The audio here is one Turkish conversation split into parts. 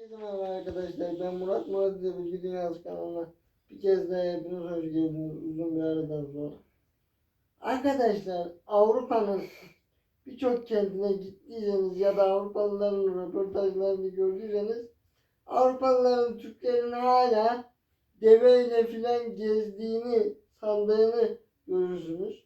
Herkese merhaba arkadaşlar. Ben Murat Murat diye Bilgi Dünyası kanalına bir kez daha hepiniz hoş geldiniz uzun bir aradan sonra. Arkadaşlar Avrupa'nın birçok kentine gittiyseniz ya da Avrupalıların röportajlarını gördüyseniz Avrupalıların Türklerin hala deveyle filan gezdiğini sandığını görürsünüz.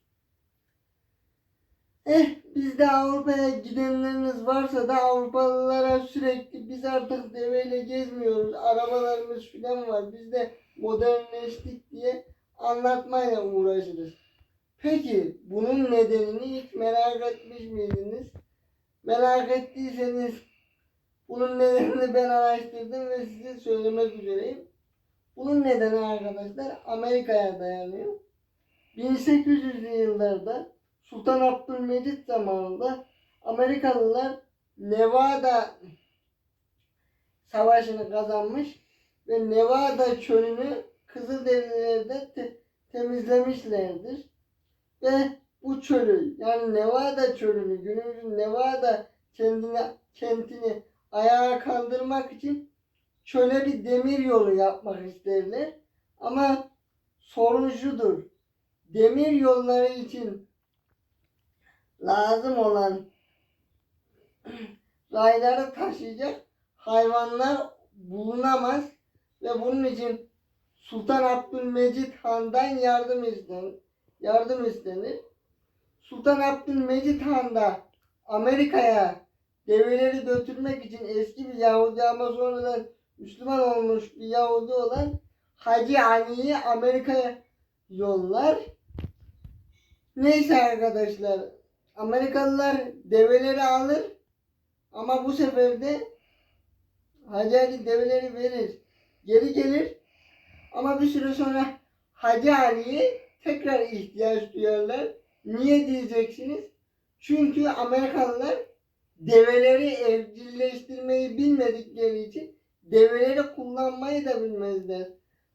Eh biz de Avrupa'ya gidenleriniz varsa da Avrupalılara sürekli biz artık deveyle gezmiyoruz. Arabalarımız filan var. Biz de modernleştik diye anlatmayla uğraşırız. Peki bunun nedenini hiç merak etmiş miydiniz? Merak ettiyseniz bunun nedenini ben araştırdım ve size söylemek üzereyim. Bunun nedeni arkadaşlar Amerika'ya dayanıyor. 1800'lü yıllarda Sultan Abdülmecit zamanında Amerikalılar Nevada savaşını kazanmış ve Nevada çölünü Kızılderililerden te- temizlemişlerdir. Ve bu çölü yani Nevada çölünü günümüzün Nevada kendine, kentini ayağa kaldırmak için çöle bir demir yolu yapmak isterler. Ama sorun şudur. Demir yolları için lazım olan rayları taşıyacak hayvanlar bulunamaz ve bunun için Sultan Abdülmecit Han'dan yardım istenir. Yardım istenir. Sultan Abdülmecit Han da Amerika'ya develeri götürmek için eski bir Yahudi ama sonradan Müslüman olmuş bir Yahudi olan Hacı Ali'yi Amerika'ya yollar. Neyse arkadaşlar Amerikalılar develeri alır ama bu sefer de Hacı Ali develeri verir. Geri gelir ama bir süre sonra Hacı Ali'ye tekrar ihtiyaç duyarlar. Niye diyeceksiniz? Çünkü Amerikalılar develeri evcilleştirmeyi bilmedikleri için develeri kullanmayı da bilmezler.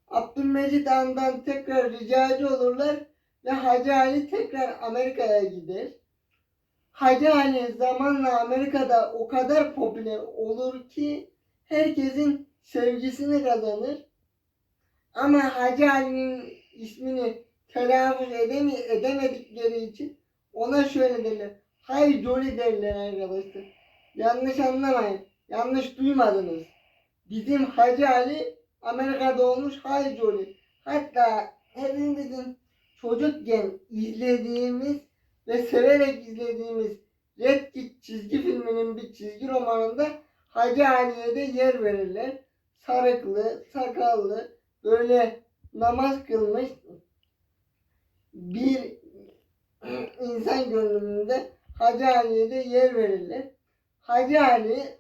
Abdülmecit Han'dan tekrar ricacı olurlar ve Hacı Ali tekrar Amerika'ya gider. Hacı Ali zamanla Amerika'da o kadar popüler olur ki herkesin sevgisini kazanır. Ama Hacı Ali'nin ismini telaffuz edemi edemedikleri için ona şöyle derler. Hay Jolly derler arkadaşlar. Yanlış anlamayın. Yanlış duymadınız. Bizim Hacı Ali Amerika'da olmuş Hay Jolly. Hatta hepimizin çocukken izlediğimiz ve severek izlediğimiz Red Kit çizgi filminin bir çizgi romanında Hacı Ali'ye de yer verirler. Sarıklı, sakallı, böyle namaz kılmış bir insan görünümünde Hacı Ali'ye de yer verirler. Hacı Ali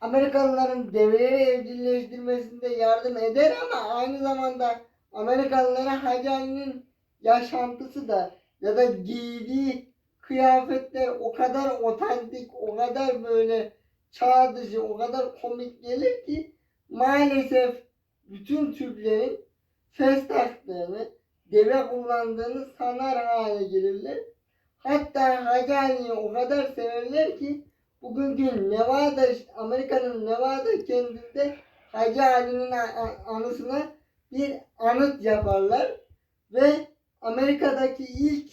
Amerikalıların develeri evcilleştirmesinde yardım eder ama aynı zamanda Amerikalılara Hacı Ali'nin yaşantısı da ya da giydiği kıyafetler o kadar otantik, o kadar böyle çağ dışı, o kadar komik gelir ki maalesef bütün Türklerin ses taktığını, deve kullandığını sanar hale gelirler. Hatta Hacı Ali'yi o kadar severler ki bugünkü Nevada, Amerika'nın Nevada kentinde Hacı Ali'nin anısına bir anıt yaparlar ve Amerika'daki ilk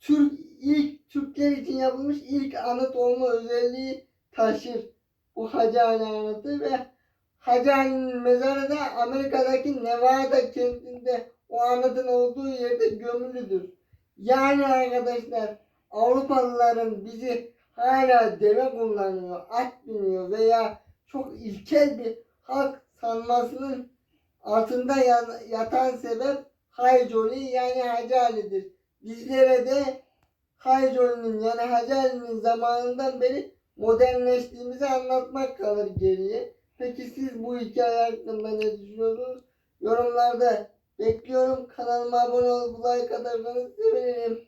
Türk ilk Türkler için yapılmış ilk anıt olma özelliği taşır bu Hacı Ali anıtı ve Hacı Ali'nin mezarı da Amerika'daki Nevada kentinde o anıtın olduğu yerde gömülüdür. Yani arkadaşlar Avrupalıların bizi hala deve kullanıyor, at biniyor veya çok ilkel bir halk sanmasının altında ya- yatan sebep Haycoli yani Hacı Ali'dir. Bizlere de Haycoli'nin yani Hacı Ali'nin zamanından beri modernleştiğimizi anlatmak kalır geriye. Peki siz bu hikaye hakkında ne düşünüyorsunuz? Yorumlarda bekliyorum. Kanalıma abone olup like atarsanız sevinirim.